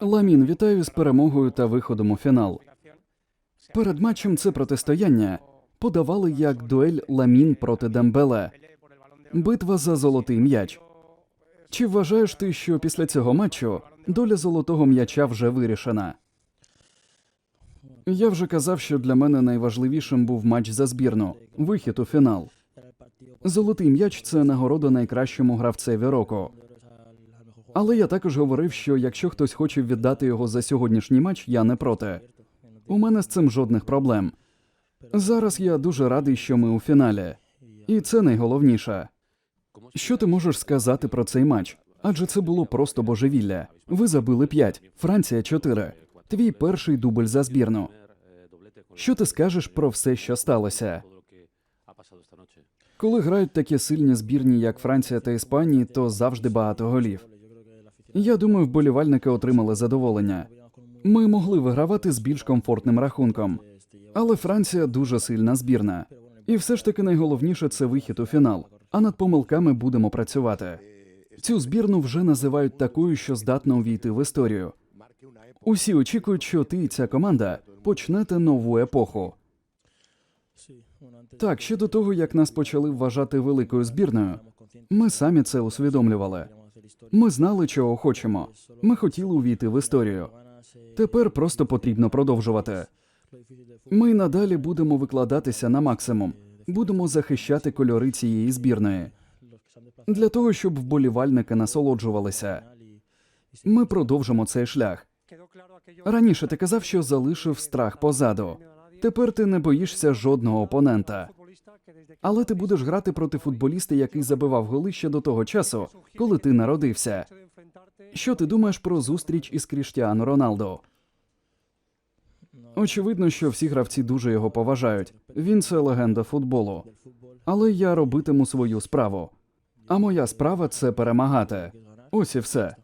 Ламін, вітаю з перемогою та виходом у фінал. Перед матчем це протистояння подавали як дуель Ламін проти Дембеле. Битва за золотий м'яч. Чи вважаєш ти, що після цього матчу доля золотого м'яча вже вирішена? Я вже казав, що для мене найважливішим був матч за збірну вихід у фінал. Золотий м'яч це нагорода найкращому гравцеві року. Але я також говорив, що якщо хтось хоче віддати його за сьогоднішній матч, я не проти. У мене з цим жодних проблем. Зараз я дуже радий, що ми у фіналі, і це найголовніше. Що ти можеш сказати про цей матч? Адже це було просто божевілля. Ви забили 5, Франція 4. Твій перший дубль за збірну. Що ти скажеш про все, що сталося? Коли грають такі сильні збірні, як Франція та Іспанія, то завжди багато голів. Я думаю, вболівальники отримали задоволення. Ми могли вигравати з більш комфортним рахунком. Але Франція дуже сильна збірна. І все ж таки найголовніше це вихід у фінал. А над помилками будемо працювати. Цю збірну вже називають такою, що здатна увійти в історію. Усі очікують, що ти і ця команда почнете нову епоху. Так, ще до того, як нас почали вважати великою збірною, ми самі це усвідомлювали. Ми знали, чого хочемо. Ми хотіли увійти в історію. Тепер просто потрібно продовжувати. Ми надалі будемо викладатися на максимум, будемо захищати кольори цієї збірної для того, щоб вболівальники насолоджувалися. Ми продовжимо цей шлях. Раніше ти казав, що залишив страх позаду. Тепер ти не боїшся жодного опонента. Але ти будеш грати проти футболіста, який забивав голи ще до того часу, коли ти народився. Що ти думаєш про зустріч із Кріштіану Роналдо? Очевидно, що всі гравці дуже його поважають. Він це легенда футболу. Але я робитиму свою справу. А моя справа це перемагати. Ось і все.